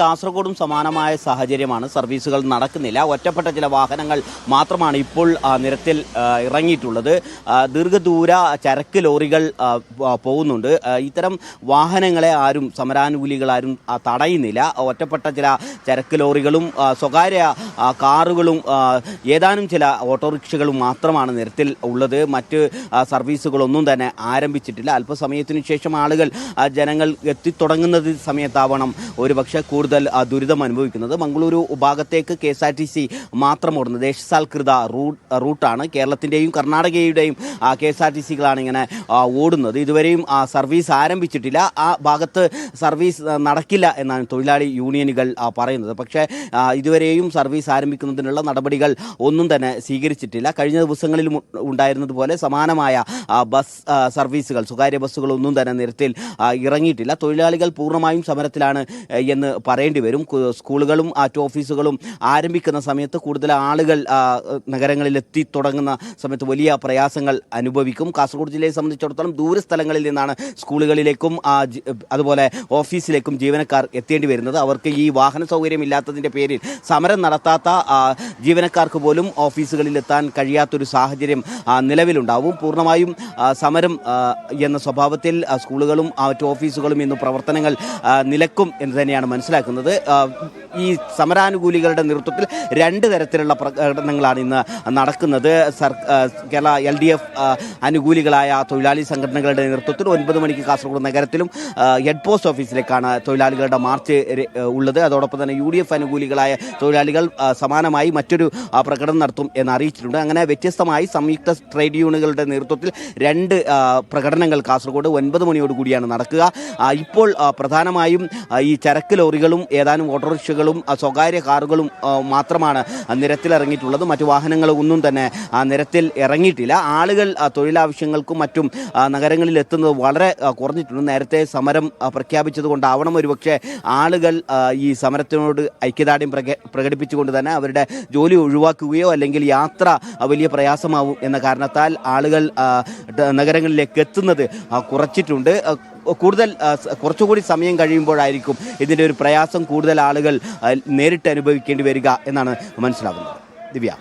കാസർഗോഡും സമാനമായ സാഹചര്യമാണ്. സർവീസുകൾ നടക്കുന്നില്ല. ഒറ്റപ്പെട്ട ചില വാഹനങ്ങൾ മാത്രമാണ് ഇപ്പോൾ നിരത്തിൽ ഇറങ്ങിയിട്ടുള്ളത്. ദീർഘദൂര ചരക്ക് ലോറികൾ പോകുന്നുണ്ട്. ഇത്തരം വാഹനങ്ങളെ ആരും സമരാനുകൂലികൾ ആരും തടയുന്നില്ല. ഒറ്റപ്പെട്ട ചില ചരക്ക് ലോറികളും സ്വകാര്യ കാറുകളും ഏതാനും ചില ഓട്ടോറിക്ഷകളും മാത്രമാണ് നിരത്തിൽ ഉള്ളത്. മറ്റ് സർവീസുകളൊന്നും തന്നെ ആരംഭിച്ചിട്ടില്ല. അല്പസമയത്തിനു ശേഷം ആളുകൾ ജനങ്ങൾ എത്തിത്തുടങ്ങുന്നത് സമയത്താവണം ഒരുപക്ഷെ കൂടുതൽ ദുരിതം അനുഭവിക്കുന്നത്. മംഗളൂരു ഭാഗത്തേക്ക് K S R T C മാത്രം ഓടുന്നത്. ദേശസാൽകൃത റൂട്ട് റൂട്ടാണ് കേരളത്തിന്റെയും കർണാടകയുടെയും കെ എസ് ആർ ടി സികളാണ് ഇങ്ങനെ ഓടുന്നത്. ഇതുവരെയും സർവീസ് ആരംഭിച്ചിട്ടില്ല. ആ ഭാഗത്ത് സർവീസ് നടക്കില്ല എന്നാണ് തൊഴിലാളി യൂണിയനുകൾ പറയുന്നത്. പക്ഷേ ഇതുവരെയും സർവീസ് ആരംഭിക്കുന്നതിനുള്ള നടപടികൾ ഒന്നും തന്നെ സ്വീകരിച്ചിട്ടില്ല. കഴിഞ്ഞ ദിവസങ്ങളിൽ ഉണ്ടായിരുന്നതുപോലെ സമാനമായ ബസ് സർവീസുകൾ സ്വകാര്യ ബസ്സുകൾ ഒന്നും തന്നെ നിരത്തിൽ ഇറങ്ങിയിട്ടില്ല. തൊഴിലാളികൾ പൂർണമായും സമരത്തിലാണ് എന്ന് പറയേണ്ടി വരും. സ്കൂളുകളും ആറ്റ് ഓഫീസുകളും ആരംഭിക്കുന്ന സമയത്ത് കൂടുതൽ ആളുകൾ നഗരങ്ങളിൽ എത്തി തുടങ്ങുന്ന സമയത്ത് വലിയ പ്രയാസങ്ങൾ അനുഭവിക്കും. കാസർഗോഡ് ജില്ലയെ സംബന്ധിച്ചിടത്തോളം ദൂരസ്ഥലങ്ങളിൽ നിന്നാണ് സ്കൂളുകളിലേക്കും അതുപോലെ ഓഫീസിലേക്കും ജീവനക്കാർ എത്തേണ്ടി വരുന്നത്. അവർക്ക് ഈ വാഹന സൗകര്യം ഇല്ലാത്തതിന്റെ പേരിൽ സമരം നടത്താത്ത ആ, ജീവനക്കാർക്ക് പോലും ഓഫീസുകളിൽ എത്താൻ കഴിയാത്തൊരു സാഹചര്യം നിലവിലുണ്ടാവും. പൂർണമായും സമരം എന്ന സ്വഭാവത്തിൽ സ്കൂളുകളും മറ്റ് ഓഫീസുകളും ഇന്ന് പ്രവർത്തനങ്ങൾ നിലക്കും എന്ന് തന്നെയാണ് മനസ്സിലാക്കുന്നത്. ഈ സമരാനുകൂലികളുടെ നേതൃത്വത്തിൽ രണ്ട് തരത്തിലുള്ള പ്രകടനങ്ങളാണ് ഇന്ന് നടക്കുന്നത്. കേരള എൽ ഡി എഫ് അനുകൂലികളായ തൊഴിലാളി സംഘടനകളുടെ നേതൃത്വത്തിൽ ഒൻപത് മണിക്ക് കാസർഗോഡ് നഗരത്തിലും ഹെഡ് പോസ്റ്റ് ഓഫീസിലേക്കാണ് തൊഴിലാളികളുടെ മാർച്ച് ഉള്ളത്. അതോടൊപ്പം തന്നെ യു ഡി എഫ് അനുകൂലികളായ തൊഴിലാളികൾ സമാനമായി മറ്റൊരു പ്രകടനം നടത്തും എന്ന് അറിയിച്ചിട്ടുണ്ട്. അങ്ങനെ വ്യത്യസ്തമായി സംയുക്ത ട്രേഡ് യൂണിയനുകളുടെ നേതൃത്വത്തിൽ രണ്ട് പ്രകടനങ്ങൾ കാസർഗോഡ് ഒൻപത് മണിയോടുകൂടിയാണ് നടക്കുക. ഇപ്പോൾ പ്രധാനമായും ഈ ചരക്ക് ലോറികളും ഏതാനും ഓട്ടോറിക്ഷകളും സ്വകാര്യ കാറുകളും മാത്രമാണ് നിരത്തിലിറങ്ങിയിട്ടുള്ളത്. മറ്റു വാഹനങ്ങൾ ഒന്നും തന്നെ നിരത്തിൽ ഇറങ്ങിയിട്ടില്ല. ആളുകൾ തൊഴിലാവശ്യങ്ങൾക്കും മറ്റും നഗരങ്ങളിൽ എത്തുന്നത് വളരെ കുറഞ്ഞിട്ടുണ്ട്. നേരത്തെ സമരം പ്രഖ്യാപിച്ചതുകൊണ്ടാവണം പ്രഖ്യാപിച്ചത് ഒരുപക്ഷെ ആളുകൾ ഈ സമരത്തിനോട് ഐക്യദാർഢ്യം പ്രക- പ്രകടിപ്പിച്ചുകൊണ്ട് തന്നെ അവരുടെ ജോലി ഒഴിവാക്കുകയോ അല്ലെങ്കിൽ യാത്ര വലിയ പ്രയാസമാവും എന്ന കാരണത്താൽ ആളുകൾ നഗരങ്ങളിലേക്ക് എത്തുന്നത് കുറച്ചിട്ടുണ്ട്. കൂടുതൽ കുറച്ചുകൂടി സമയം കഴിയുമ്പോഴായിരിക്കും ഇതിന്റെ ഒരു പ്രയാസം കൂടുതൽ ആളുകൾ നേരിട്ട് അനുഭവിക്കേണ്ടി വരിക എന്നാണ് മനസ്സിലാകുന്നത്. ദിവ്യ.